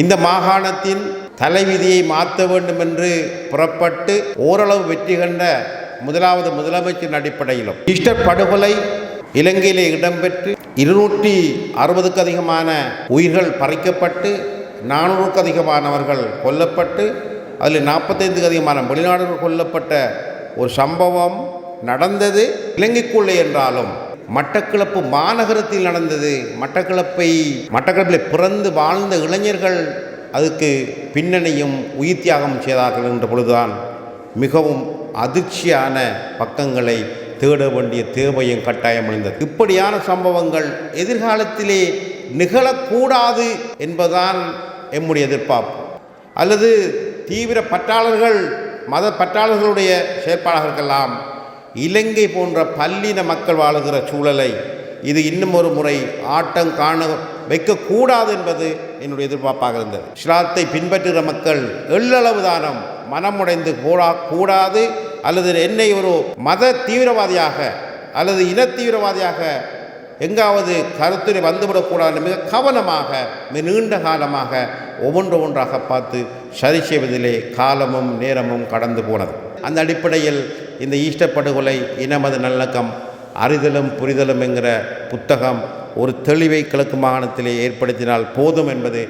இந்த மாகாணத்தின் தலைவிதியை மாற்ற வேண்டும் என்று புறப்பட்டு ஓரளவு வெற்றி கண்ட முதலாவது முதலமைச்சரின் அடிப்படையிலும். ஈஸ்டர் படுகொலை இலங்கையிலே இடம்பெற்று இருநூற்றி அறுபதுக்கு அதிகமான உயிர்கள் பறிக்கப்பட்டு நானூறுக்கு அதிகமானவர்கள் கொல்லப்பட்டு அதில் நாற்பத்தைந்துக்கு அதிகமான வெளிநாடுகள் கொல்லப்பட்ட ஒரு சம்பவம் நடந்தது. இலங்கைக்குள்ளே என்றாலும் மட்டக்களப்பு மாநகரத்தில் நடந்தது. மட்டக்களப்பை மட்டக்களப்பில் பிறந்து வாழ்ந்த இளைஞர்கள் அதுக்கு பின்னணியும் உயிர் தியாகம் செய்தார்கள் என்ற பொழுதுதான் மிகவும் அதிர்ச்சியான பக்கங்களை தேட வேண்டிய தேவையும் கட்டாயம் அடைந்தது. இப்படியான சம்பவங்கள் எதிர்காலத்திலே நிகழக்கூடாது என்பதுதான் எம்முடைய எதிர்பார்ப்பு. அல்லது தீவிர பற்றாளர்கள் மத பற்றாளர்களுடைய செயற்பாளர்களுக்கெல்லாம் இலங்கை போன்ற பல்லின மக்கள் வாழுகிற சூழலை இது இன்னும் ஒரு முறை ஆட்டம் காண வைக்கக்கூடாது என்பது என்னுடைய எதிர்பார்ப்பாக இருந்தது. இஸ்லாத்தை பின்பற்றுகிற மக்கள் எள்ளளவு தானம் மனமுடைந்து போடா கூடாது அல்லது என்னை ஒரு மத தீவிரவாதியாக அல்லது இன தீவிரவாதியாக எங்காவது கருத்துரை வந்துவிடக்கூடாது மிக கவனமாக மிக நீண்ட காலமாக ஒவ்வொன்று ஒன்றாக பார்த்து சரி செய்வதிலே காலமும் நேரமும் கடந்து போனது. அந்த அடிப்படையில் இந்த ஈஸ்டர் படுகொலை நல்லக்கம். அறிதலும் புரிதலும் என்கிற புத்தகம் ஒரு தெளிவை கிழக்கு மாகாணத்திலே ஏற்படுத்தினால் போதும் என்பது